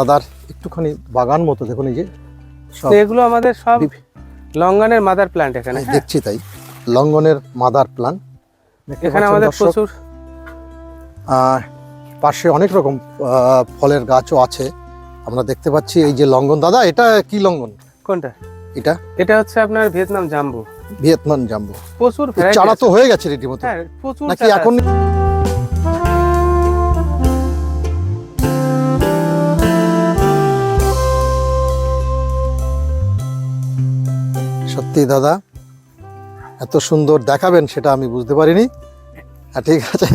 দাদার একটুখানি বাগান মতো দেখুন এই যে তো এগুলো আমাদের সব লঙ্গনের মাদার প্ল্যান্ট এখানে? দেখছি তাই লঙ্গনের মাদার প্লান এখানে আমাদের প্রচুর পাশে অনেক রকম ফলের গাছও আছে। আমরা দেখতে পাচ্ছি এই যে লঙ্গন। দাদা এটা কি লঙ্গন? কোনটা? এটা? এটা হচ্ছে আপনার ভিয়েতনাম জাম্বু। ভিয়েতনাম জাম্বু। প্রচুর চারা তো হয়ে গেছে রীতিমতো হ্যাঁ প্রচুর নাকি এখন সত্যি দাদা এত সুন্দর দেখাবেন সেটা আমি বুঝতে পারিনি। হ্যাঁ, ঠিক আছে।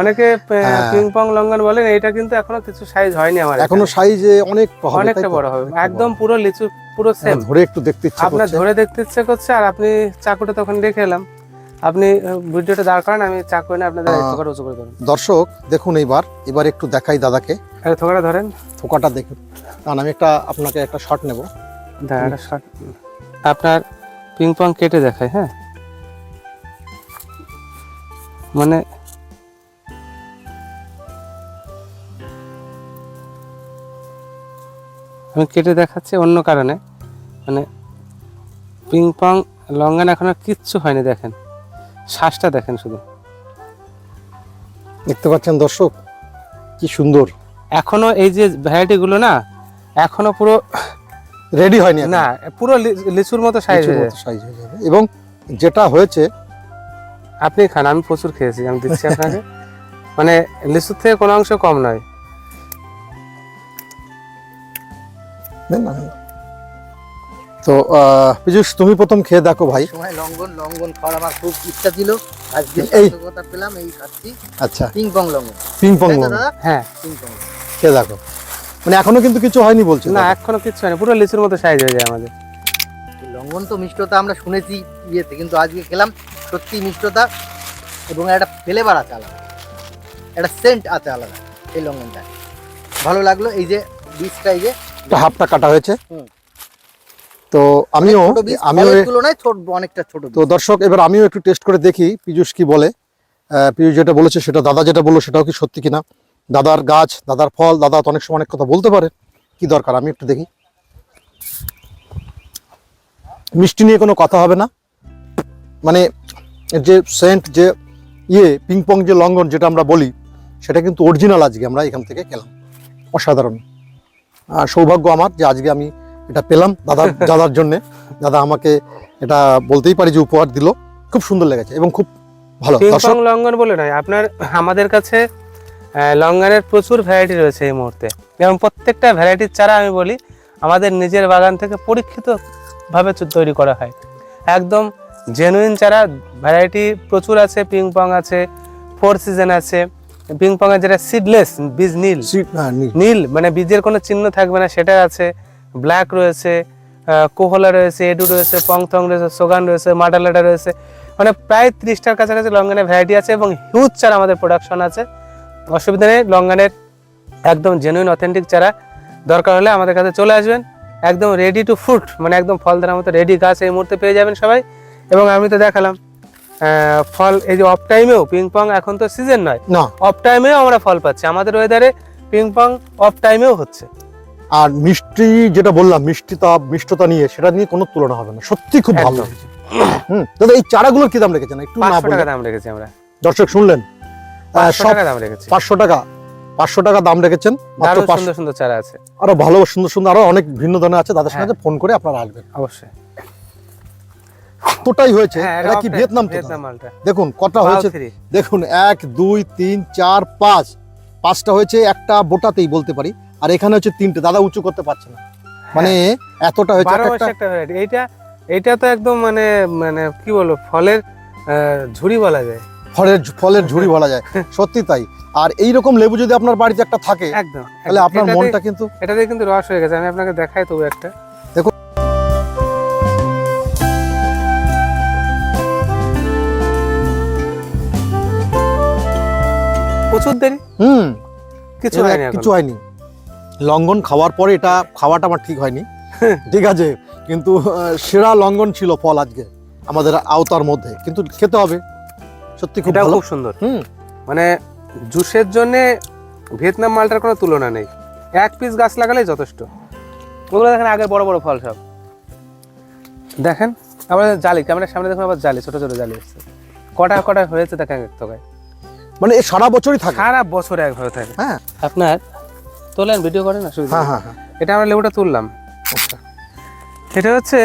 অনেকে হ্যাঁ। পিং লঙ্গন বলেন এটা কিন্তু এখনও কিছু সাইজ হয়নি আমার এখনও। সাইজে অনেক অনেকটা বড় হবে। একদম পুরো লিচু পুরো সেম হ্যাঁ, ধরে একটু দেখতে ইচ্ছে আপনার। ধরে দেখতে ইচ্ছে করছে আর আপনি চাকুটা তখন দেখে এলাম। আপনি ভিডিওটা দাঁড় করান আমি চাকু এনে আপনাদের আহ, থোকাটা উঁচু করে ধরুন। দর্শক দেখুন এইবার এবার একটু দেখাই দাদাকে। আরে থোকাটা ধরেন। থোকাটা দেখুন। কারণ আমি একটা আপনাকে একটা শট নেব। একটা shot। আপনার পিং পং কেটে দেখায় হ্যাঁ? মানে আমি কেটে দেখাচ্ছি অন্য কারণে। মানে পিং পং লঙ্গান এখন আর কিচ্ছু হয়নি দেখেন। শ্বাসটা দেখেন শুধু। দেখতে পাচ্ছেন দর্শক কি সুন্দর। এখনও এই যে ভ্যারাইটিগুলো না এখনও পুরো রেডি হয়নি না পুরো লিচুর মতো সাইজ হয়ে মতো size হয়ে যাবে। এবং যেটা হয়েছে আপনি খান আমি প্রচুর খেয়েছি আমি দিচ্ছি আপনাকে। মানে লিচুর থেকে কোনো অংশ কম নয়। তো পীযূষ তুমি প্রথম খেয়ে দেখো ভাই। সময় লঙ্ঘন লঙ্ঘন খাওয়ার আমার খুব ইচ্ছা ছিল। আজকে এই। কথা পেলাম এই খাচ্ছি। আচ্ছা। পিং পং লঙ্ঘন পিং পং হ্যাঁ। পিং পং খেয়ে দেখো। মানে এখনও কিন্তু কিছু হয়নি বলছে না এখনও কিচ্ছু হয়নি পুরো লিচুর মতো সাইজ হয়ে যায় আমাদের। লঙ্ঘন তো মিষ্টতা আমরা শুনেছি ইয়েতে কিন্তু আজকে খেলাম সত্যি মিষ্টতা এবং একটা ফ্লেভার আছে আলাদা। একটা সেন্ট আছে আলাদা এই লঙ্ঘনটা। ভালো লাগল এই যে বীজটা এই যে হাফটা কাটা হয়েছে। তো আমিও বীজ আমিও তুলনায় ছোট অনেকটা ছোট তো দর্শক এবার আমিও একটু টেস্ট করে দেখি পীযূষ কি বলে। পীযূষ যেটা বলেছে সেটা দাদা যেটা বলল সেটাও কি সত্যি কিনা? দাদার গাছ দাদার ফল দাদা তো অনেক সময় অনেক কথা বলতে পারে। কি দরকার? আমি একটু দেখি। মিষ্টি নিয়ে কোনো কথা হবে না। মানে যে সেন্ট যে ইয়ে পিং পং যে লঙ্ঘন যেটা আমরা বলি সেটা কিন্তু অরিজিনাল আজকে আমরা এখান থেকে খেলাম। অসাধারণ। আর সৌভাগ্য আমার যে আজকে আমি এটা পেলাম দাদার দাদার জন্যে। দাদা আমাকে এটা বলতেই পারি যে উপহার দিল। খুব সুন্দর লেগেছে এবং খুব ভালো। লঙ্ঘন বলে নয় আপনার আমাদের কাছে আহ, লঙ্ঘনের প্রচুর ভ্যারাইটি রয়েছে এই মুহূর্তে। এবং প্রত্যেকটা ভ্যারাইটির চারা আমি বলি আমাদের নিজের বাগান থেকে পরীক্ষিতভাবে তৈরি করা হয়। একদম জেনুইন চারা ভ্যারাইটি প্রচুর আছে পিং পং আছে ফোর সিজন আছে। পিং পং এর যেটা সিডলেস বীজ নীল। হ্যাঁ, নীল। নীল মানে বীজের কোনো চিহ্ন থাকবে না সেটা আছে। ব্ল্যাক রয়েছে কোহলা রয়েছে এডু রয়েছে পংথং রয়েছে সোগান রয়েছে মাডালাটা রয়েছে। মানে প্রায় ত্রিশটার কাছাকাছি লঙ্গানের ভ্যারাইটি আছে এবং হিউজ চারা আমাদের প্রোডাকশন আছে। অসুবিধা নেই লঙ্গানের একদম জেনুইন অথেন্টিক চারা দরকার হলে আমাদের কাছে চলে আসবেন। একদম রেডি টু ফ্রুট মানে একদম ফল দেওয়ার মতো রেডি গাছ এই মুহূর্তে পেয়ে যাবেন সবাই। এবং আমি তো দেখালাম ফল এই যে অফ টাইমেও পিং পং এখন তো সিজন নয়। না। অফ টাইমেও আমরা ফল পাচ্ছি আমাদের ওয়েদারে পিং পং অফ টাইমেও হচ্ছে। আর মিষ্টি যেটা বললাম মিষ্টিতা মিষ্টতা নিয়ে সেটা নিয়ে কোনো তুলনা হবে না। সত্যি খুব ভালো হুম। দাদা এই চারাগুলোর কি দাম রেখেছেন? একটু না টাকা দাম রেখেছি আমরা। দর্শক শুনলেন? পাঁচশো টাকা দাম পাঁচশো টাকা দাম রেখেছেন সুন্দর সুন্দর চারা আছে। আরও ভালো সুন্দর সুন্দর আরও অনেক ভিন্ন ধরনের আছে তাদের হ্যাঁ। সঙ্গে ফোন করে আপনারা আসবেন। অবশ্যই। হয়েছে হ্যাঁ এটা কি ভিয়েতনাম তো ভিয়েতনাম মালটা। দেখুন কটা হয়েছে। দেখুন এক দুই তিন চার পাঁচ। পাঁচটা হয়েছে একটা বোটাতেই বলতে পারি। আর এখানে হচ্ছে তিনটে দাদা উঁচু করতে পারছে না। মানে এতটা হয়েছে এইটা এইটা তো একদম মানে মানে কি বলব ফলের ঝুড়ি বলা যায়। ফলের ফলের ঝুড়ি বলা যায়। সত্যি তাই। আর এই রকম লেবু যদি আপনার বাড়িতে একটা থাকে একদম তাহলে আপনার মনটা কিন্তু এটাতে কিন্তু রস হয়ে গেছে। আমি আপনাকে দেখাই তবু একটা। দেখুন। প্রচুর দেরি? হুম। কিছু হয়নি কিছু হয়নি। লঙ্ঘন খাওয়ার পরে এটা খাওয়াটা আমার ঠিক হয়নি। ঠিক আছে। কিন্তু সেরা লঙ্ঘন ছিল ফল আজকে আমাদের আওতার মধ্যে। কিন্তু খেতে হবে। সত্যি খুব খুব সুন্দর। হুম। মানে জুসের জন্য ভিয়েতনাম মালটার কোনো তুলনা নেই। এক পিস গাছ লাগালেই যথেষ্ট। ওগুলো দেখেন আগে বড় বড় ফল সব। দেখেন আবার জালি ক্যামেরার সামনে দেখুন আবার জালি ছোট ছোট জালি এসছে কটা কটা হয়েছে দেখেন এক তোকায় মানে এ সারা বছরই থাকে? সারা বছর একভাবে থাকে। হ্যাঁ। আপনার তোলেন ভিডিও করেন না হ্যাঁ হ্যাঁ হ্যাঁ। এটা আমরা লেবুটা তুললাম। আচ্ছা। এটা হচ্ছে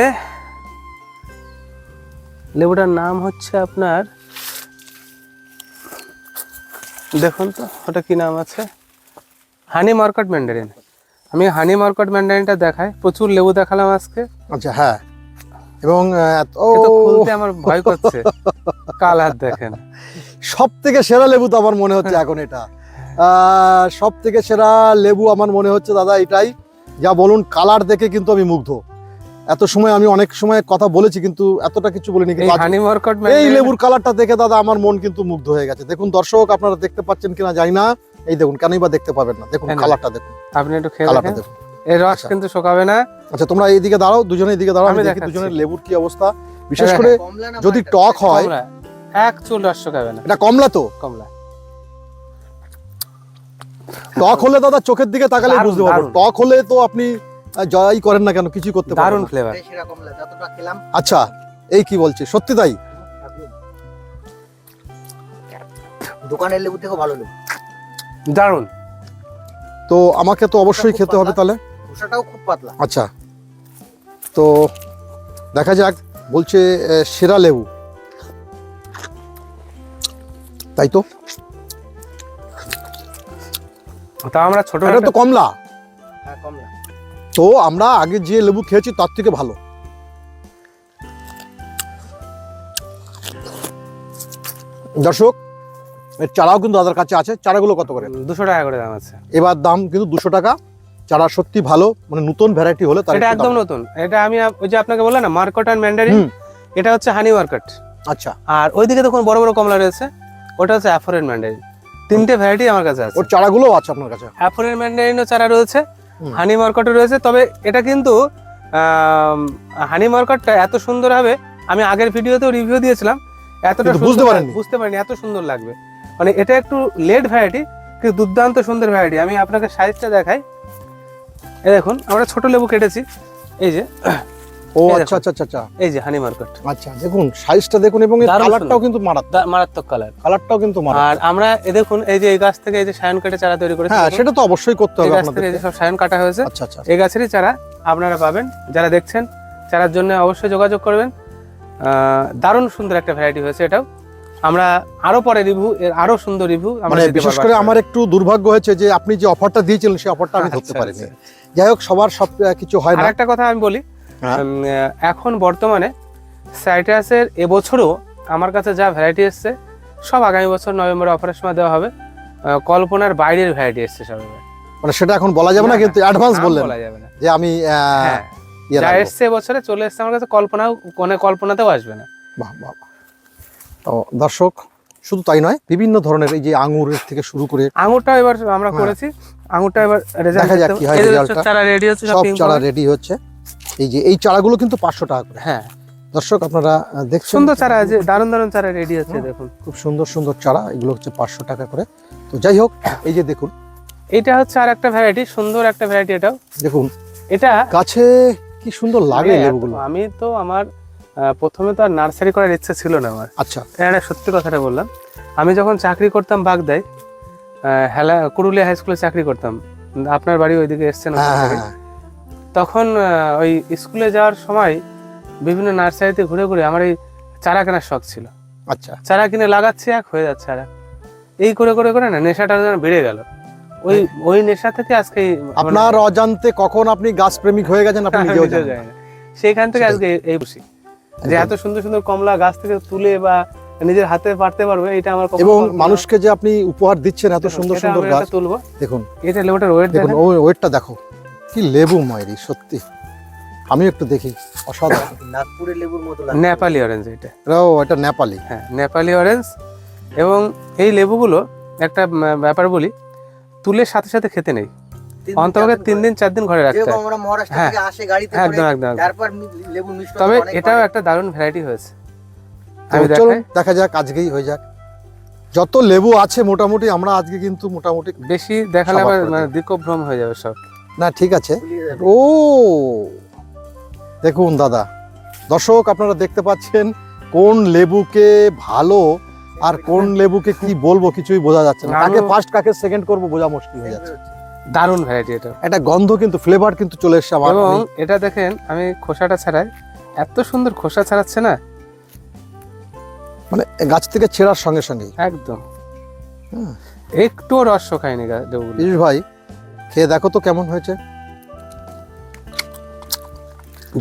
লেবুটার নাম হচ্ছে আপনার দেখুন তো ওটা কি নাম আছে? Honey murcott mandarin. আমি হানি মার্কেট ম্যান্ডারিনটা দেখাই প্রচুর লেবু দেখালাম আজকে। আচ্ছা হ্যাঁ। এবং খুলতে আমার ভয় করছে। কালার দেখেন। সব থেকে সেরা লেবু তো আমার মনে হচ্ছে এখন এটা। সব থেকে সেরা লেবু আমার মনে হচ্ছে দাদা এটাই। যা বলুন কালার দেখে কিন্তু আমি মুগ্ধ। এত সময় আমি অনেক সময় কথা বলেছি কিন্তু এতটা কিছু বলিনি এই কিন্তু লেবুর কালারটা দেখে দাদা আমার মন কিন্তু মুগ্ধ হয়ে গেছে। দেখুন দর্শক আপনারা দেখতে পাচ্ছেন কিনা জানি না। এই দেখুন কেনই বা দেখতে পাবেন না। দেখুন হ্যাঁ কালারটা দেখুন। আপনি একটু খেয়ে কালারটা দেখুন। এই রস আচ্ছা। কিন্তু শোকাবে না। আচ্ছা তোমরা এইদিকে দাঁড়াও দুজনে এদিকে দাঁড়াও আমি দেখি দুজনের লেবুর কি অবস্থা। বিশেষ হ্যাঁ, করে যদি টক হয় এক চুল রস শোকাবে না। এটা কমলা তো? কমলা। টক হলে দাদা চোখের দিকে তাকালে বুঝতে পারবেন। টক হলে তো আপনি জয়ই করেন না কেন কিছুই করতে দারুণ ফ্লেভার যতটা খেলাম। আচ্ছা এই কি বলছে? সত্যি তাই? দোকানের লেবু থেকেও ভালো লেবু। দারুণ। তো আমাকে তো অবশ্যই খেতে হবে তাহলে। খোসাটাও খুব পাতলা। আচ্ছা তো দেখা যাক বলছে সেরা লেবু। তাই তো? তা আমরা ছোট এটা তো কমলা। হ্যাঁ কমলা। তো আমরা আগে যে লেবু খেয়েছি তার থেকে ভালো। দর্শক এর চারাও কিন্তু দাদার কাছে আছে। চারাগুলো কত করে? দুশো টাকা করে দাম আছে। এবার দাম কিন্তু দুশো টাকা। চারা সত্যি ভালো মানে নতুন ভ্যারাইটি হলে এটা একদম নতুন। এটা আমি ওই যে আপনাকে বললাম না মার্কেট অ্যান্ড ম্যান্ডারিন এটা হচ্ছে হানি মার্কেট আচ্ছা। আর ওইদিকে দেখুন বড় বড় কমলা রয়েছে। ওটা হচ্ছে অ্যাফোরেন ম্যান্ডারিন তিনটে ভ্যারাইটি আমার কাছে আছে। ওর চারাগুলো আছে আপনার কাছে। অ্যাফোরেন ম্যান্ডারিনও চারা রয়েছে। হানি মার্কেটও রয়েছে তবে এটা কিন্তু হানি মার্কেটটা এত সুন্দর হবে আমি আগের ভিডিওতেও রিভিউ দিয়েছিলাম এতটা বুঝতে পারেন বুঝতে পারিনি এত সুন্দর লাগবে। মানে এটা একটু লেট ভ্যারাইটি কিন্তু দুর্দান্ত সুন্দর ভ্যারাইটি আমি আপনাকে সাইজটা দেখাই। এই দেখুন আমরা ছোট লেবু কেটেছি এই যে ও আচ্ছা আচ্ছা আচ্ছা আচ্ছা। এই যে হানি মার্কেট আচ্ছা দেখুন সাইজটা দেখুন এবং এর কালারটাও কিন্তু মারাত্মক। মারাত্মক কালার কালারটাও কিন্তু মারাত্মক। আর আমরা এ দেখুন এই যে এই গাছ থেকে এই যে সায়ন কেটে চারা তৈরি করেছি হ্যাঁ সেটা তো অবশ্যই করতে হবে আপনাদের এই যে সব সায়ন কাটা হয়েছে। আচ্ছা আচ্ছা এই গাছেরই চারা আপনারা পাবেন। যারা দেখছেন চারার জন্য অবশ্যই যোগাযোগ করবেন। আহ, দারুণ সুন্দর একটা ভ্যারাইটি হয়েছে এটাও। আমরা আরও পরে রিভিউ এর আরও সুন্দর রিভিউ মানে বিশেষ করে আমার একটু দুর্ভাগ্য হয়েছে যে আপনি যে অফারটা দিয়েছিলেন সেই অফারটা আমি ধরতে পারিনি। যাই হোক সবার সব কিছু হয় না। একটা কথা আমি বলি এখন বর্তমানে সাইট্রাসের এবছরও আমার কাছে যা ভ্যারাইটি এসছে সব আগামী বছর নভেম্বর অফারের সময় দেওয়া হবে। কল্পনার বাইরের ভ্যারাইটি এসছে সব। মানে সেটা এখন বলা যাবে না কিন্তু অ্যাডভান্স নাম বললেন বলা যাবে না। যে আমি হ্যাঁ। ইয়ে যা এসছে এবছরে চলে এসছে আমার কাছে কল্পনাও কোনো কল্পনাতেও আসবে না। বাহ বাহ বাহ। তো দর্শক শুধু তাই নয় বিভিন্ন ধরনের এই যে আঙুরের থেকে শুরু করে আঙুরটা এবার আমরা হ্যাঁ। করেছি। আঙুরটা এবার রেজাল্ট দেখা যাক কি হয় রেজাল্টটা। চারা রেডি হচ্ছে সব সব চারা রেডি হচ্ছে। এই যে এই চারাগুলো কিন্তু পাঁচশো টাকা করে। হ্যাঁ দর্শক আপনারা দেখছেন সুন্দর চারা আছে দারুণ দারুণ চারা রেডি আছে দেখুন। খুব সুন্দর সুন্দর চারা এগুলো হচ্ছে পাঁচশো টাকা করে। তো যাই হোক এই যে দেখুন। এটা হচ্ছে আর একটা ভ্যারাইটি সুন্দর একটা ভ্যারাইটি এটাও। দেখুন এটা গাছে কি সুন্দর লাগে লেবুগুলো আমি তো আমার প্রথমে তো আর নার্সারি করার ইচ্ছা ছিল না আমার। আচ্ছা। এটা সত্যি কথাটা বললাম। আমি যখন চাকরি করতাম বাগদায় হেলা কুরুলিয়া হাই স্কুলে চাকরি করতাম। আপনার বাড়ি ওইদিকে এসছেন তখন ওই স্কুলে যাওয়ার সময় বিভিন্ন নার্সারিতে ঘুরে ঘুরে আমার এই চারা কেনার শখ ছিল। আচ্ছা। চারা কিনে লাগাচ্ছি এক হয়ে যাচ্ছে আর এই করে করে করে না নেশাটা যেন বেড়ে গেল। ওই ওই নেশা থেকে আজকে আপনার অজান্তে কখন আপনি গাছ প্রেমিক হয়ে গেছেন আপনি আমি নিজেও জানেন। সেইখান থেকে আজকে এই- খুশি। যে এত সুন্দর সুন্দর কমলা গাছ থেকে তুলে বা নিজের হাতে পারতে পারবে এটা আমার কখনো এবং মানুষকে যে আপনি উপহার দিচ্ছেন এত সুন্দর সুন্দর গাছ। তুলবো। দেখুন। এটা লেবুটার ওয়েট দেখুন দেখুন। ওই ওয়েটটা দেখো। কি লেবু মায়েরি সত্যি? আমি একটু দেখি অসাধারণ। নাগপুরের লেবুর মতো লাগে নেপালি অরেঞ্জ এটা। এটাও এটা নেপালি। হ্যাঁ নেপালি অরেঞ্জ এবং এই লেবুগুলো একটা ব্যাপার বলি তুলে সাথে সাথে খেতে নেই। অন্তপক্ষে তিন দিন চার দিন ঘরে। রাখতে হয়। আমরা মহারাষ্ট্র হ্যাঁ। থেকে আসে গাড়িতে একদম একদম একদম। তারপর মি- লেবু মিষ্ট তবে এটাও একটা দারুণ ভ্যারাইটি হয়েছে। আমি চলুন দেখা যাক আজকেই হয়ে যাক। যত লেবু আছে মোটামুটি আমরা আজকে কিন্তু মোটামুটি বেশি দেখালে আবার মানে দিকভ্রম হয়ে যাবে সব। না ঠিক আছে। ও দেখুন দাদা দর্শক আপনারা দেখতে পাচ্ছেন কোন লেবুকে ভালো আর কোন লেবুকে কি বলব কিছুই বোঝা যাচ্ছে না। কাকে ফার্স্ট কাকে সেকেন্ড করব বোঝা মুশকিল হয়ে যাচ্ছে। দারুণ ভ্যারাইটি এটা। একটা গন্ধ কিন্তু ফ্লেভার কিন্তু চলে এসছে আমার এবং এটা দেখেন আমি খোসাটা ছাড়াই এত সুন্দর খোসা ছাড়াচ্ছে না? মানে গাছ থেকে ছেঁড়ার সঙ্গে সঙ্গে একদম। হুম। একটুও রস গা- লেবুগুলো। ভাই খেয়ে দেখো তো কেমন হয়েছে।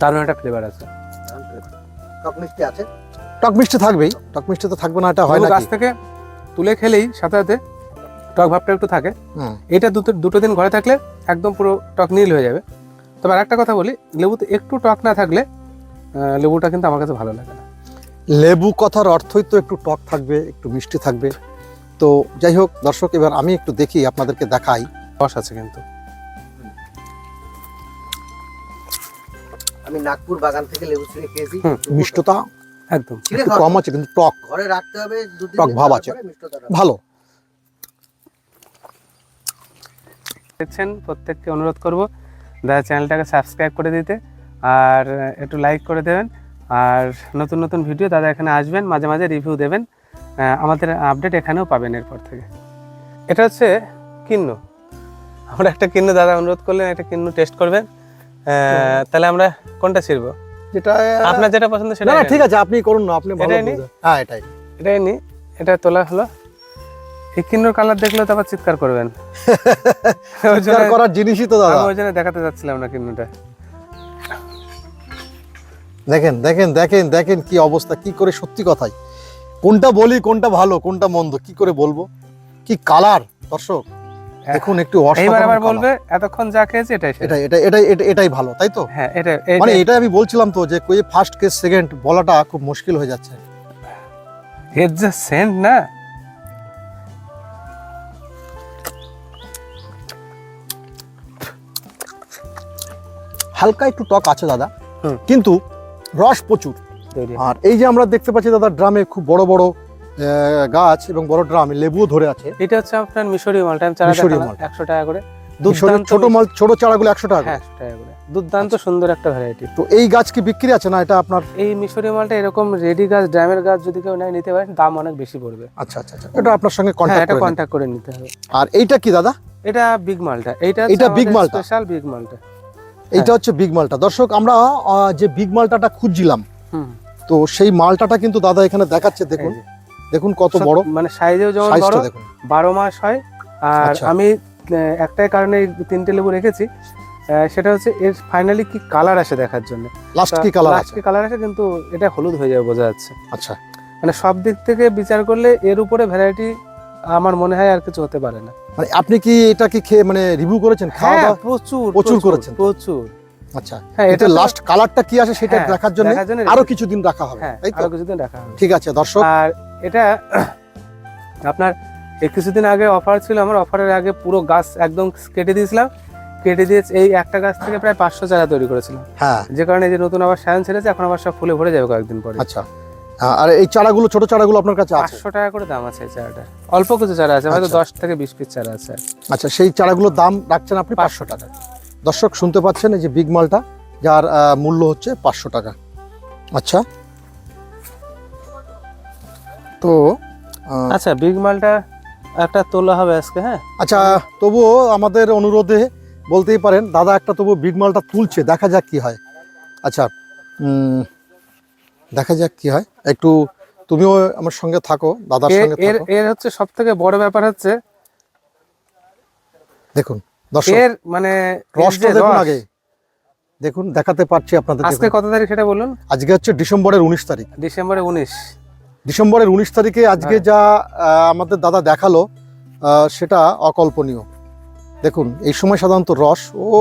দারুণ একটা ফ্লেভার আছে। টক মিষ্টি আছে। টক মিষ্টি থাকবেই। টক মিষ্টি তো থাকবে না এটা হয় লেবু গাছ থেকে তুলে খেলেই সাথে সাথে টক ভাবটা একটু থাকে। হুম। এটা দুটো দুটো দিন ঘরে থাকলে একদম পুরো টক নীল হয়ে যাবে। তবে আর একটা কথা বলি লেবুতে একটু টক না থাকলে লেবুটা কিন্তু আমার কাছে ভালো লাগে না। লেবু কথার অর্থই তো একটু টক থাকবে একটু মিষ্টি থাকবে। তো যাই হোক দর্শক এবার আমি একটু দেখি আপনাদেরকে দেখাই। রস আছে কিন্তু। আমি নাগপুর বাগান থেকে লেবু ছিঁড়ে খেয়েছি। মিষ্টতা একদম। কম আছে কিন্তু টক। ঘরে রাখতে হবে দুদিন টক ভাব আছে। ভালো। দেখছেন প্রত্যেককে অনুরোধ করব দাদা চ্যানেলটাকে সাবস্ক্রাইব করে দিতে আর একটু লাইক করে দেবেন। আর নতুন নতুন ভিডিও দাদা এখানে আসবেন মাঝে মাঝে রিভিউ দেবেন। আমাদের আপডেট এখানেও পাবেন এরপর থেকে। এটা হচ্ছে কিন্নু। আমরা একটা কিন্নু দাদা অনুরোধ করলেন একটা কিন্নু টেস্ট করবেন। তাহলে আমরা কোনটা ছিড়বো? যেটা আপনার যেটা পছন্দ সেটা না ঠিক আছে আপনি করুন না আপনি ভালো হ্যাঁ এটাই। এটাই নি? এটা তোলা হলো। এই কিন্নুর কালার দেখলে তো আবার চিৎকার করবেন। চিৎকার করার জিনিসই তো দাদা। ওই জন্য দেখাতে যাচ্ছিলাম না কিন্নুটা দেখেন দেখেন দেখেন দেখেন কি অবস্থা কি করে সত্যি কথাই। কোনটা বলি কোনটা ভালো কোনটা মন্দ কি করে বলব? কি কালার দর্শক? একটু এইবার অসাধারণ আবার বলবে এতক্ষণ যা খেয়েছে এটাই এটা এটা এটাই এটাই ভালো তাই তো? হ্যাঁ এটা মানে এটা আমি বলছিলাম তো যে কই ফার্স্ট কেস সেকেন্ড বলাটা খুব মুশকিল হয়ে যাচ্ছে। এর যে সেন্ট না? হালকা একটু টক আছে দাদা। কিন্তু রস প্রচুর। আর এই যে আমরা দেখতে পাচ্ছি দাদা ড্রামে খুব বড় বড় গাছ এবং বড় ড্রাম লেবুও ধরে আছে। এটা হচ্ছে আপনার মিশরীয় মালটা আমি চারা মিশরীয় দেখালাম মালটা। একশো টাকা করে। দুর্দান্ত ছোট মাল ছোট চারাগুলো একশো টাকা হ্যাঁ করে। একশো টাকা করে। দুর্দান্ত সুন্দর একটা ভ্যারাইটি তো এই গাছ কি বিক্রি আছে না এটা আপনার? এই মিশরীয় মালটা এরকম রেডি গাছ ড্রামের গাছ যদি কেউ নেয় নিতে পারে দাম অনেক বেশি পড়বে। আচ্ছা আচ্ছা আচ্ছা। এটা আপনার সঙ্গে হ্যাঁ কন্ট্যাক্ট করে কন্ট্যাক্ট করে নিতে হবে। আর এইটা কি দাদা? এটা বিগ মালটা। এইটা এটা big মালটা? স্পেশাল বিগ মালটা। এইটা হচ্ছে বিগ মালটা। দর্শক আমরা যে বিগ মালটাটা খুঁজছিলাম হুম। তো সেই মালটাটা কিন্তু দাদা এখানে দেখাচ্ছে দেখুন। দেখুন কত বড়। মানে সাইজেও যেমন বড় বারো মাস হয়। আর আচ্ছা। আমি একটাই কারণে তিনটে লেবু রেখেছি। সেটা হচ্ছে এর ফাইনালি কি কালার আসে দেখার জন্য। লাস্ট কি কালার লাস্ট কি কালার আসে কিন্তু এটা হলুদ হয়ে যাবে বোঝা যাচ্ছে। আচ্ছা। মানে সব দিক থেকে বিচার করলে এর উপরে ভ্যারাইটি আমার মনে হয় আর কিছু হতে পারে না। মানে আপনি কি এটা কি খেয়ে মানে রিভিউ করেছেন? খাওয়া হ্যাঁ দাওয়া? প্রচুর প্রচুর করেছেন প্রচুর। আচ্ছা। হ্যাঁ এটা এটা লাস্ট কালারটা কি আসে সেটা হ্যাঁ, দেখার জন্য? আরও কিছুদিন রাখা হবে হ্যাঁ তাই তো? আরও কিছুদিন রাখা হবে। ঠিক আছে দর্শক। আর এটা আপনার এই কিছুদিন আগে অফার ছিল আমার। অফারের আগে পুরো গাছ একদম কেটে দিয়েছিলাম। কেটে দিয়ে এই একটা গাছ থেকে প্রায় পাঁচশো চারা তৈরি করেছিলাম। হ্যাঁ। যে কারণে যে নতুন আবার সায়ন ছেড়েছে এখন আবার সব ফুলে ভরে যাবে কয়েকদিন পরে। আচ্ছা। আর এই চারাগুলো ছোট চারাগুলো আপনার কাছে আটশো টাকা করে দাম আছে এই চারাটা। অল্প কিছু চারা আছে হয়তো আচ্ছা। দশ থেকে বিশ পিস চারা আছে। আচ্ছা সেই চারাগুলোর দাম রাখছেন আপনি পাঁচশো টাকা। দর্শক শুনতে পাচ্ছেন এই যে বিগ মালটা যার মূল্য হচ্ছে পাঁচশো টাকা। আচ্ছা। তো আচ্ছা বিগ মালটা একটা তোলা হবে আজকে হ্যাঁ? আচ্ছা তবুও আমাদের অনুরোধে বলতেই পারেন দাদা একটা তবু বিগ মালটা তুলছে দেখা যাক কি হয়। আচ্ছা দেখা যাক কি হয়। একটু তুমিও আমার সঙ্গে থাকো দাদার সঙ্গে এর এর হচ্ছে সব থেকে বড় ব্যাপার হচ্ছে দেখুন দর্শক এর মানে রসটা দেখুন আগে। দেখুন দেখাতে পারছি আপনাদের আজকে। কত তারিখ সেটা বলুন? আজকে হচ্ছে ডিসেম্বরের উনিশ তারিখ। ডিসেম্বরের উনিশ। ডিসেম্বরের উনিশ তারিখে আজকে হ্যাঁ। যা আমাদের দাদা দেখাল সেটা অকল্পনীয়। দেখুন এই সময় সাধারণত রস ও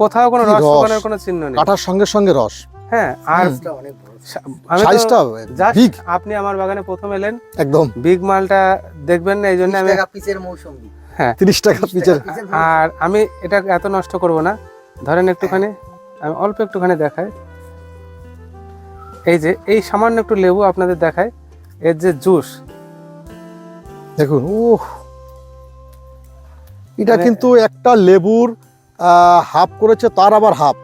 কোথাও কোনো রস। শুকানোর কোনো চিহ্ন নেই। কাটার সঙ্গে সঙ্গে রস। হ্যাঁ আর। সাইজটা বিগ আপনি আমার বাগানে প্রথম এলেন। একদম। বিগ মালটা দেখবেন না এই জন্য আমি টাকা পিসের মৌসুমি। হ্যাঁ। তিরিশ টাকা পিচের আর আমি এটা এত নষ্ট করব না। ধরেন একটুখানি আমি অল্প একটুখানি দেখাই। এই যে এই সামান্য একটু লেবু আপনাদের দেখায় এর যে জুস। দেখুন উহ। এটা মানে- কিন্তু একটা লেবুর হাফ করেছে তার আবার হাফ।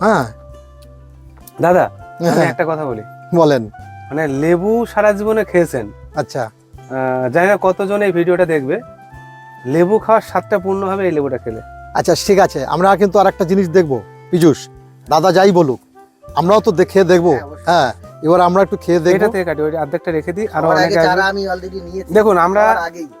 হ্যাঁ। দাদা হ্যাঁ, একটা কথা বলি। বলেন। মানে লেবু সারা জীবনে খেয়েছেন। আচ্ছা। জানি না কতজন এই ভিডিওটা দেখবে। লেবু খাওয়ার স্বাদটা পূর্ণ হবে এই লেবুটা খেলে। আচ্ছা ঠিক আছে। আমরা কিন্তু আর একটা জিনিস দেখব পীযুষ দাদা যাই বলুক। আমরাও তো দেখে দেখব। হ্যাঁ, হ্যাঁ এবার আমরা একটু খেয়ে দেখব। এটা থেকে কাটি ওই অর্ধেকটা রেখে দিই আর অনেকে। আমি অলরেডি নিয়েছি দেখুন আমরা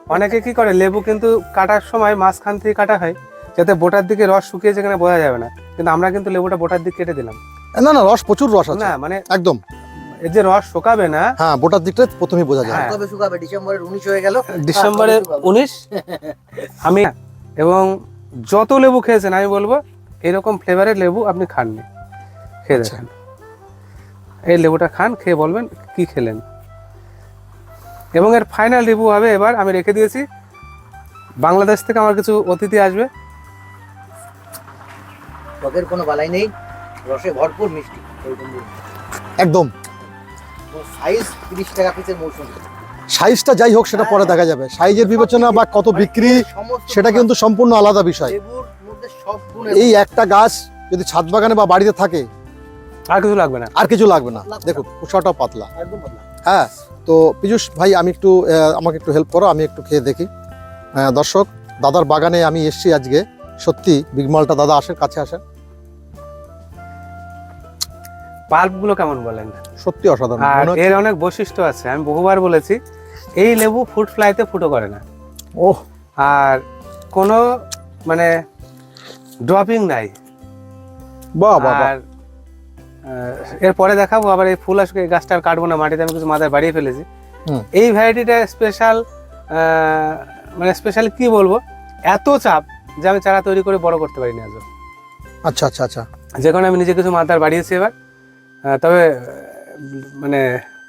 অনেকে কি করে লেবু কিন্তু কাটার সময় মাঝখান থেকে কাটা হয় যাতে বোটার দিকে রস শুকিয়ে যেখানে বোঝা যাবে না। কিন্তু আমরা কিন্তু লেবুটা বোটার দিকে কেটে দিলাম। না না রস প্রচুর রস আছে। না মানে একদম। এই যে রস শুকাবে না হ্যাঁ বোটার দিকটা প্রথমেই বোঝা যায়। হ্যাঁ। কবে শুকাবে? ডিসেম্বরের উনিশ হয়ে গেল। ডিসেম্বরে হ্যাঁ, শুকাবে। উনিশ আমি এবং যত লেবু খেয়েছেন আমি বলব এরকম ফ্লেভারের লেবু আপনি খাননি। খেয়ে আচ্ছা। দেখেন। এই লেবুটা খান খেয়ে বলবেন কি খেলেন। এবং এর ফাইনাল রিভিউ হবে এবার আমি রেখে দিয়েছি। বাংলাদেশ থেকে আমার কিছু অতিথি আসবে। টকের কোনো বালাই নেই রসে ভরপুর মিষ্টি। একদম। সাইজ তিরিশ টাকা পিসের মৌসুমি। সাইজটা যাই হোক সেটা পরে দেখা যাবে। সাইজের বিবেচনা বা কত বিক্রি সেটা কিন্তু সম্পূর্ণ আলাদা বিষয়। এই একটা গাছ যদি ছাদ বাগানে বা বাড়িতে থাকে আর কিছু লাগবে না। আর কিছু লাগবে না। দেখুন কুসাটা পাতলা। একদম পাতলা। হ্যাঁ তো পীযুষ ভাই আমি একটু আমাকে একটু হেল্প করো আমি একটু খেয়ে দেখি। দর্শক দাদার বাগানে আমি এসেছি আজকে। সত্যি বিগমালটা দাদা আসেন কাছে আসেন। পাল্পগুলো কেমন বলেন? সত্যি অসাধারণ। এর অনেক বৈশিষ্ট্য আছে আমি বহুবার বলেছি এই লেবু ফুড ফ্লাইতে ফুটো করে না। ওহ। আর কোনো মানে ড্রপিং নাই। বাহ বাহ এরপরে দেখাবো আবার এই ফুল আসবে এই গাছটা আর কাটবো না মাটিতে আমি কিছু মাথায় বাড়িয়ে ফেলেছি। এই ভ্যারাইটিটা স্পেশাল মানে স্পেশাল কি বলব? এত চাপ যে আমি চারা তৈরি করে বড় করতে পারিনি আজও। আচ্ছা আচ্ছা আচ্ছা। যে কারণে আমি নিজে কিছু মাথার বাড়িয়েছি এবার। তবে মানে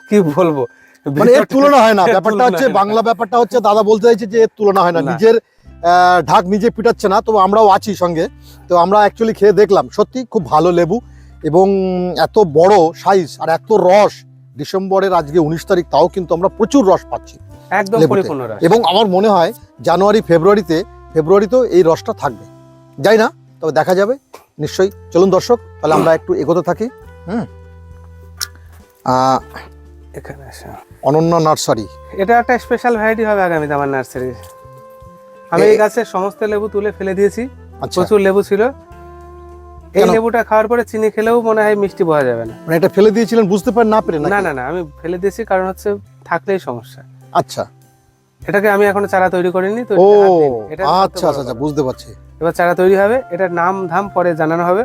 কি বলব? মানে এর তুলনা হয় না ব্যাপারটা হচ্ছে বাংলা ব্যাপারটা হচ্ছে দাদা বলতে চাইছে যে এর তুলনা হয় না। নিজের ঢাক নিজে পিটাচ্ছে না তো আমরাও আছি সঙ্গে। তো আমরা অ্যাকচুয়ালি খেয়ে দেখলাম সত্যি খুব ভালো লেবু। এবং এত বড় সাইজ আর এত রস ডিসেম্বরের আজকে উনিশ তারিখ তাও কিন্তু আমরা প্রচুর রস পাচ্ছি একদম এবং আমার মনে হয় জানুয়ারি ফেব্রুয়ারিতে ফেব্রুয়ারিতেও এই রসটা থাকবে। যাই না তবে দেখা যাবে নিশ্চয়ই। চলুন দর্শক তাহলে আমরা একটু এগোতে থাকি। হুম। এখানে অনন্যা নার্সারি। এটা একটা স্পেশাল ভ্যারাইটি হবে আগামীতে আমার নার্সারি। আমি এই গাছের সমস্ত লেবু তুলে ফেলে দিয়েছি। আচ্ছা। প্রচুর লেবু ছিল। এই লেবুটা খাওয়ার পরে চিনি খেলেও মনে হয় মিষ্টি বোঝা যাবে না। মানে এটা ফেলে দিয়েছিলেন বুঝতে পারেন না পেরে না না না আমি ফেলে দিয়েছি কারণ হচ্ছে থাকলেই সমস্যা। আচ্ছা। এটাকে আমি এখনও চারা তৈরি করিনি তো এটা আচ্ছা আচ্ছা আচ্ছা বুঝতে পারছি। এবার চারা তৈরি হবে এটার নাম ধাম পরে জানানো হবে।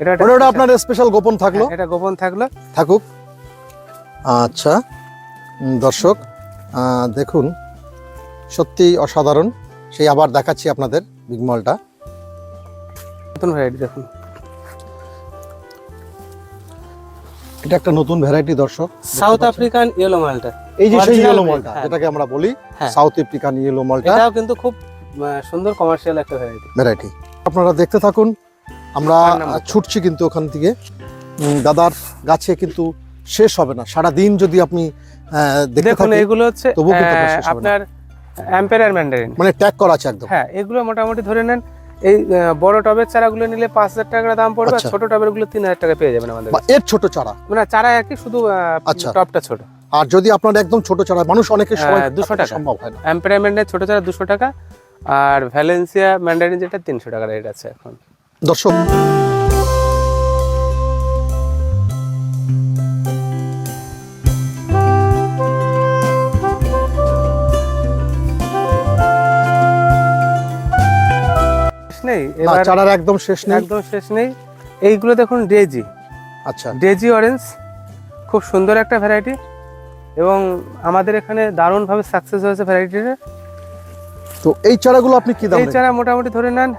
এটা ওটা আপনার স্পেশাল গোপন থাকল? হ্যাঁ, এটা গোপন থাকল। থাকুক। আচ্ছা দর্শক দেখুন সত্যি অসাধারণ। সেই আবার দেখাচ্ছি আপনাদের বিগমলটা নতুন ভ্যারাইটি দেখুন। এটা একটা নতুন ভ্যারাইটি দর্শক সাউথ আফ্রিকান ইয়েলো মালটা এই যে সেই ইয়েলো breed, মলটা হ্যাঁ। যেটাকে আমরা বলি হ্যাঁ। সাউথ আফ্রিকান ইয়েলো মলটা এটাও কিন্তু খুব সুন্দর কমার্শিয়াল একটা ভ্যারাইটি ভ্যারাইটি আপনারা দেখতে থাকুন আমরা ছুটছি কিন্তু ওখান থেকে। দাদার গাছে কিন্তু শেষ হবে না। সারা দিন যদি আপনি দেখুন এগুলো হচ্ছে আপনার অ্যাম্পেয়ার ম্যান্ডারিন মানে ট্যাগ করা আছে একদম। হ্যাঁ এগুলো মোটামুটি ধরে নেন এই বড় টবের চারাগুলো নিলে পাঁচ হাজার টাকা দাম পড়বে আর আচ্ছা। ছোট টবেরগুলো তিন হাজার টাকা পেয়ে যাবেন আমাদের এর ছোট চারা মানে চারা একই শুধু আহ, আচ্ছা। টবটা ছোট আর যদি আপনার একদম ছোট চারা মানুষ অনেকে সময় 200 টাকা। সম্ভব হয় অ্যাম্পেয়ার ছোট চারা দুশো টাকা আর ভ্যালেন্সিয়া ম্যান্ডারিন যেটা তিনশো টাকা রেট আছে এখন দর্শক নেই এবার চারার একদম শেষ নেই। একদম শেষ নেই। এইগুলো দেখুন ডেজি আচ্ছা। ডেজি অরেঞ্জ খুব সুন্দর একটা ভ্যারাইটি এবং আমাদের এখানে দারুণভাবে সাকসেস হয়েছে ভ্যারাইটিটা তো এই চারাগুলো আপনি কি দাম এই চারা মোটামুটি ধরে নেন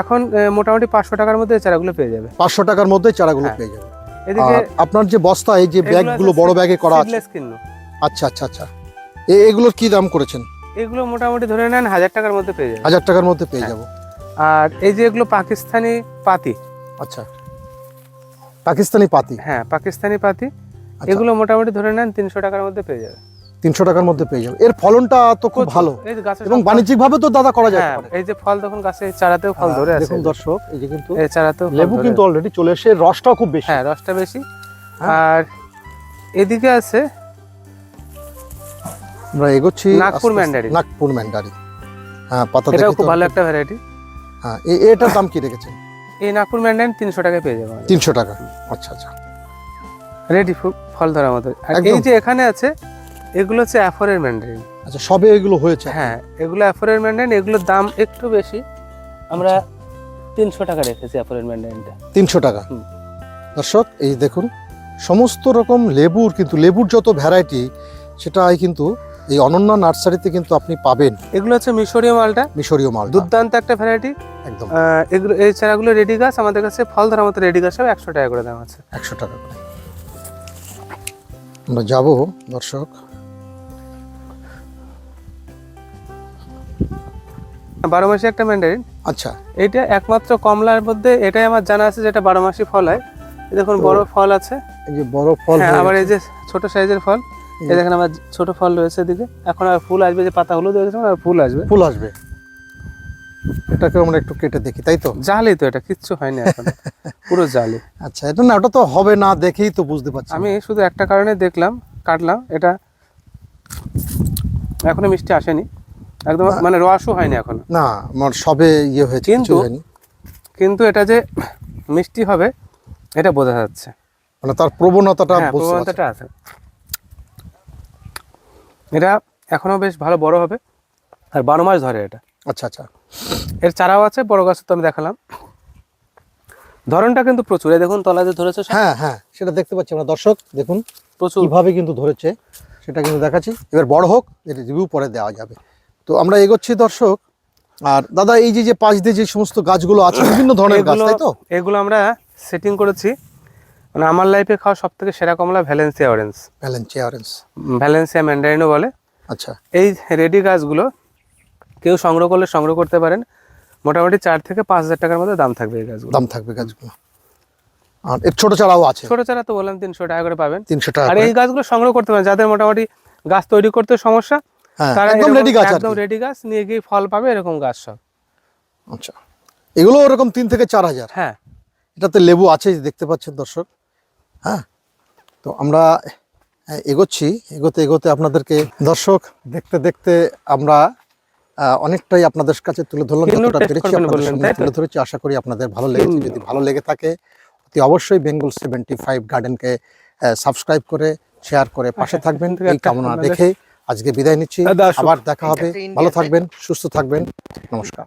এখন মোটামুটি পাঁচশো টাকার মধ্যে চারাগুলো পেয়ে যাবে। পাঁচশো টাকার মধ্যে চারাগুলো হ্যাঁ। পেয়ে যাবেন এদিকে আপনার যে বস্তা এই যে ব্যাগগুলো বড় ব্যাগে করা আছে। আচ্ছা আচ্ছা আচ্ছা। এগুলোর কি দাম করেছেন? এগুলো মোটামুটি ধরে নেন হাজার টাকার মধ্যে পেয়ে যাবে। হাজার টাকার মধ্যে পেয়ে হ্যাঁ। যাব। আর এই যে এগুলো পাকিস্তানি পাতি। আচ্ছা। পাকিস্তানি পাতি? হ্যাঁ পাকিস্তানি পাতি। আচ্ছা। এগুলো মোটামুটি ধরে নেন তিনশো টাকার মধ্যে পেয়ে যাবে। তিনশো টাকার মধ্যে পেয়ে যাবে। এর ফলনটা তো খুব ভালো। এবং বাণিজ্যিক ভাবে তো দাদা করা যায় হ্যাঁ এই যে ফল তখন গাছে চারাতেও ফল ধরে আছে। দেখুন দর্শক এই যে কিন্তু এই চারাতেও লেবু কিন্তু অলরেডি চলে এসে রসটাও খুব বেশি। হ্যাঁ রসটা বেশি। হ্যাঁ। আর এদিকে আছে আমরা এগোচ্ছি নাগপুর। ম্যান্ডারি। নাগপুর ম্যান্ডারি হ্যাঁ পাতা দেখে খুব ভালো একটা ভ্যারাইটি হ্যাঁ এটার দাম কি রেখেছেন? এই নাগপুর ম্যান্ডাইন তিনশো টাকায় পেয়ে যাব তিনশো টাকা। আচ্ছা আচ্ছা। রেডি ফল ধরার মতো। আর এই যে এখানে আছে এগুলো হচ্ছে অ্যাফোরের ম্যান্ডারিন আচ্ছা সবে এগুলো হয়েছে? হ্যাঁ এগুলো অ্যাফোরের ম্যান্ডারিন এগুলোর দাম একটু বেশি। আমরা তিনশো টাকা রেখেছি অ্যাফোরের ম্যান্ডারিনটা তিনশো টাকা। দর্শক এই দেখুন সমস্ত রকম লেবুর কিন্তু লেবুর যত ভ্যারাইটি সেটাই কিন্তু এই অনন্য নার্সারিতে কিন্তু আপনি পাবেন এগুলো হচ্ছে মিশরীয় মালটা। মিশরীয় মাল দুর্দান্ত একটা ভ্যারাইটি একদম। এগুলো এই চারাগুলো রেডি গাছ আমাদের কাছে ফল ধরার মতো রেডি গাছ সব একশো টাকা করে দাম আছে। একশো টাকা করে। আমরা যাব দর্শক। বারো মাসি একটা ম্যান্ডারিন আচ্ছা। এইটা একমাত্র কমলার মধ্যে এটাই আমার জানা আছে যেটা বারো মাসি ফল হয়। দেখুন বড় ফল আছে। এই যে বড় ফল হয়ে আবার এই যে ছোট সাইজের ফল। এই দেখেন আমার ছোট ফল রয়েছে এদিকে। এখন আর ফুল আসবে যে পাতা হলুদ হয়েছে আর ফুল আসবে। ফুল আসবে। এটাকে আমরা একটু কেটে দেখি তাই তো? জালি তো এটা কিচ্ছু হয়নি এখন। পুরো জালি। আচ্ছা এটা না ওটা তো হবে না দেখেই তো বুঝতে পারছি। আমি শুধু একটা কারণে দেখলাম কাটলাম এটা এখনও মিষ্টি আসেনি। একদম মানে রসও হয়নি এখনও। না আমার সবে ইয়ে হয়েছে কিন্তু- কিন্তু এটা যে মিষ্টি হবে এটা বোঝা যাচ্ছে। মানে তার প্রবণতাটা হ্যাঁ। প্রবণতাটা আছে। এটা এখনও বেশ ভালো বড় হবে। আর বারো মাস ধরে এটা। আচ্ছা আচ্ছা। এর চারাও আছে বড় গাছ তো আমি দেখালাম। ধরনটা কিন্তু প্রচুর। এই দেখুন তলাতে ধরেছে হ্যাঁ হ্যাঁ সেটা দেখতে পাচ্ছি আমরা। দর্শক দেখুন প্রচুর। কীভাবে কিন্তু ধরেছে সেটা কিন্তু দেখাচ্ছি। এবার বড় হোক এর রিভিউ পরে দেওয়া যাবে। তো আমরা এগোচ্ছি দর্শক। আর দাদা এই যে যে পাশ দিয়ে যে সমস্ত গাছগুলো আছে বিভিন্ন ধরনের গাছ তাই তো? এগুলো আমরা সেটিং করেছি। মানে আমার লাইফে খাওয়া সব থেকে সেরা কমলা Valencia orange Valencia orange Valencia ম্যান্ডারিনও বলে। আচ্ছা। এই রেডি গাছগুলো কেউ সংগ্রহ করলে সংগ্রহ করতে পারেন। মোটামুটি চার থেকে পাঁচ হাজার টাকার মধ্যে দাম থাকবে এই গাছগুলো। দাম থাকবে গাছগুলো। আর এর ছোট চারাও আছে। ছোট চারা তো বললাম তিনশো টাকা করে পাবেন। তিনশো টাকা আর এই গাছগুলো সংগ্রহ করতে পারেন। যাদের মোটামুটি গাছ তৈরি করতে সমস্যা হ্যাঁ তারা একদম রেডি গাছ একদম রেডি গাছ নিয়ে গিয়ে ফল পাবে এরকম গাছ সব। আচ্ছা। এগুলো ওরকম তিন থেকে চার হাজার। হ্যাঁ। এটাতে লেবু আছে দেখতে পাচ্ছেন দর্শক। হ্যাঁ? তো আমরা আহ, এগোচ্ছি। এগোতে এগোতে আপনাদেরকে দর্শক দেখতে দেখতে আমরা অনেকটাই আপনাদের কাছে তুলে ধরলাম যতটা পেরেছি? তুলে ধরেছি। আশা করি আপনাদের ভালো লেগেছে। যদি ভালো লেগে থাকে অতি অবশ্যই বেঙ্গল সেভেন্টি ফাইভ গার্ডেনকে সাবস্ক্রাইব করে শেয়ার করে পাশে আচ্ছা, থাকবেন এই কামনা রেখে আজকে বিদায় নিচ্ছি। আবার দেখা হবে। ভালো থাকবেন সুস্থ থাকবেন। নমস্কার।